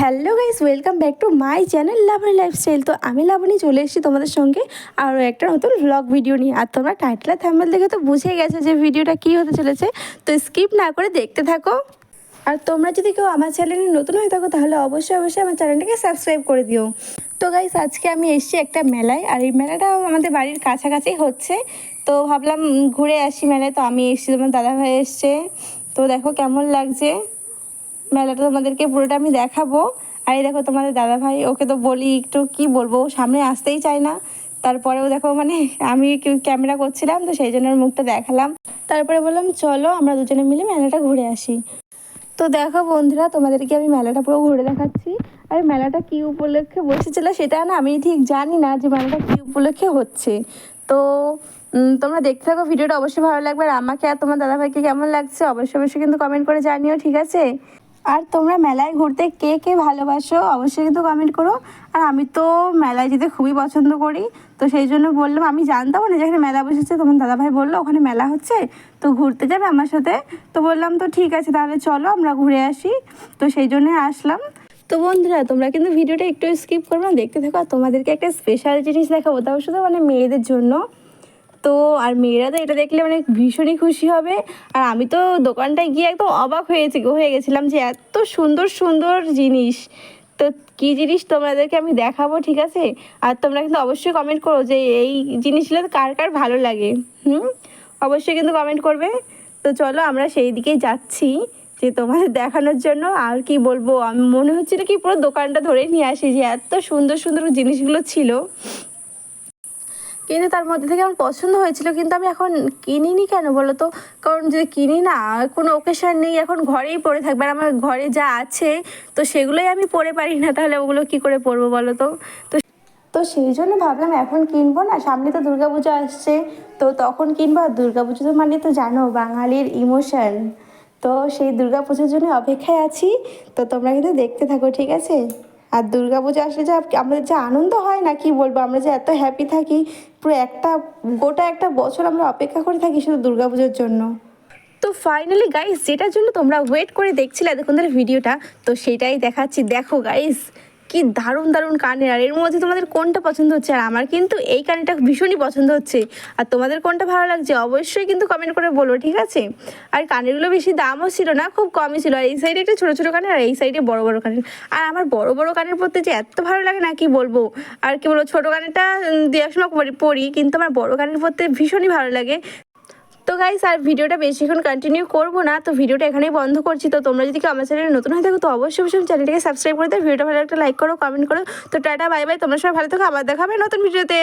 Hello guys, welcome back to my channel Labani Lifestyle. তো আমি লাবণী চলে এসেছি তোমাদের সঙ্গে আরও একটা নতুন ব্লগ ভিডিও নিয়ে। আর তোমরা টাইটেল থাম্বেল দেখে তো বুঝে গেছে যে ভিডিওটা কী হতে চলেছে। তো স্কিপ না করে দেখতে থাকো। আর তোমরা যদি কেউ আমার চ্যানেলে নতুন হয়ে থাকো, তাহলে অবশ্যই অবশ্যই আমার চ্যানেলটাকে সাবস্ক্রাইব করে দিও। তো গাইস আজকে আমি এসেছি একটা মেলায়। আর এই মেলাটা আমাদের বাড়ির কাছাকাছি হচ্ছে। তো ভাবলাম ঘুরে আসি মেলায়। তো আমি এসেছি, তোমার দাদাভাই এসছে। তো দেখো কেমন লাগছে। মেলাটা তোমাদেরকে পুরোটা আমি দেখাবো। আর এই দেখো তোমাদের দাদা ভাই ওকে তো বলি একটু কি বলব সামনে আসতেই চায় না। তারপরেও দেখো মানে আমি ক্যামেরা করছিলাম, তো সেই জন্য মুখটা দেখালাম। তারপরে বললাম, চলো, আমরা দুজনে মিলে মেলাটা ঘুরে আসি। তো দেখো বন্ধুরা, তোমাদেরকে আমি মেলাটা পুরো ঘুরে দেখাচ্ছি। আর মেলাটা কী উপলক্ষে বসেছিল সেটা না আমি ঠিক জানি না যে মেলাটা কী উপলক্ষে হচ্ছে। তো তোমরা দেখতে থাকো, ভিডিওটা অবশ্যই ভালো লাগবে। আর আমাকে আর তোমার দাদাভাইকে কেমন লাগছে, অবশ্যই অবশ্যই কিন্তু কমেন্ট করে জানিও, ঠিক আছে? আর তোমরা মেলায় ঘুরতে কে কে ভালোবাসো অবশ্যই কিন্তু কমেন্ট করো। আর আমি তো মেলায় যেতে খুবই পছন্দ করি। তো সেই জন্য বললাম, আমি জানতাম না যেখানে মেলা বসেছে। তোমার দাদাভাই বলল, ওখানে মেলা হচ্ছে, তো ঘুরতে যাবে আমার সাথে? তো বললাম, তো ঠিক আছে, তাহলে চলো আমরা ঘুরে আসি। তো সেই জন্যে আসলাম। তো বন্ধুরা, তোমরা কিন্তু ভিডিওটা একটু স্কিপ করবে না, দেখতে থাকো। তোমাদেরকে একটা স্পেশাল জিনিস দেখাবো তাও শুধু মানে মেয়েদের জন্য। তো আর মেয়েরা তো এটা দেখলে মানে ভীষণই খুশি হবে। আর আমি তো দোকানটায় গিয়ে একদম অবাক হয়েছি হয়ে গেছিলাম যে এত সুন্দর সুন্দর জিনিস। তো কী জিনিস তোমাদেরকে আমি দেখাবো, ঠিক আছে? আর তোমরা কিন্তু অবশ্যই কমেন্ট করো যে এই জিনিসগুলো কার কার ভালো লাগে। হুম? অবশ্যই কিন্তু কমেন্ট করবে। তো চলো আমরা সেই দিকেই যাচ্ছি যে তোমাদের দেখানোর জন্য। আর কি বলব, আমি মনে হচ্ছিল কি পুরো দোকানটা ধরে নিয়ে আসি যে এত সুন্দর সুন্দর জিনিসগুলো ছিল। কিন্তু তার মধ্যে থেকে আমার পছন্দ হয়েছিল, কিন্তু আমি এখন কিনিনি কেন বলো তো? কারণ যদি কিনি না, কোনো ওকেশন নেই, এখন ঘরেই পড়ে থাকবে আর আমার ঘরে যা আছে, তো সেগুলোই আমি পরে পারি না, তাহলে ওগুলো কি করে পরবো বলো তো? তো তো সেই জন্য ভাবলাম এখন কিনবো না, সামনে তো দুর্গাপূজা আসছে, তো তখন কিনবো, আর দুর্গাপুজো তো মানে তো জানো, বাঙালির ইমোশন। তো সেই দুর্গাপুজোর জন্য অপেক্ষায় আছি, তো তোমরা কিন্তু দেখতে থাকো, ঠিক আছে? আর দুর্গাপূজা আসলে যে আমাদের যে আনন্দ হয় না, কি বলব? আমরা যে এত হ্যাপি থাকি, পুরো একটা, গোটা একটা বছর আমরা অপেক্ষা করে থাকি শুধু দুর্গাপুজোর জন্য। তো ফাইনালি গাইস যেটার জন্য তোমরা ওয়েট করে দেখছিলে এতক্ষণ ধরে ভিডিওটা তো সেটাই দেখাচ্ছি। দেখো গাইস কি দারুণ দারুণ কানের। আর এর মধ্যে তোমাদের কোনটা পছন্দ হচ্ছে? আর আমার কিন্তু এই কানেরটা ভীষণই পছন্দ হচ্ছে। আর তোমাদের কোনটা ভালো লাগছে? অবশ্যই কিন্তু কমেন্ট করে বলো, ঠিক আছে? আর কানেরগুলো বেশি দামও ছিল না, খুব কমই ছিল। আর এই সাইডে একটা ছোটো ছোটো কানের, আর এই সাইডে বড় বড় কানের। আর আমার বড় বড় কানের পরতে যে এত ভালো লাগে না, কি বলব? আর কি বলব, ছোটো কানেরটা দেওয়ার সময় পরি, কিন্তু আমার বড় কানের পরতে ভীষণই ভালো লাগে। তো গাইস আর ভিডিওটা বেশিক্ষণ কন্টিনিউ করব না, তো ভিডিওটা এখানেই বন্ধ করছি। তো তোমরা যদি কেউ আমার চ্যানেলে নতুন হয়ে থাকো, তো অবশ্যই অবশ্যই চ্যানেলটাকে সাবস্ক্রাইব করে দাও। ভিডিওটা ভালো একটা লাইক করো কমেন্ট করো। তো টাটা বাই বাই তোমরা সবাই ভালো থাকো, আবার দেখাবে নতুন ভিডিওতে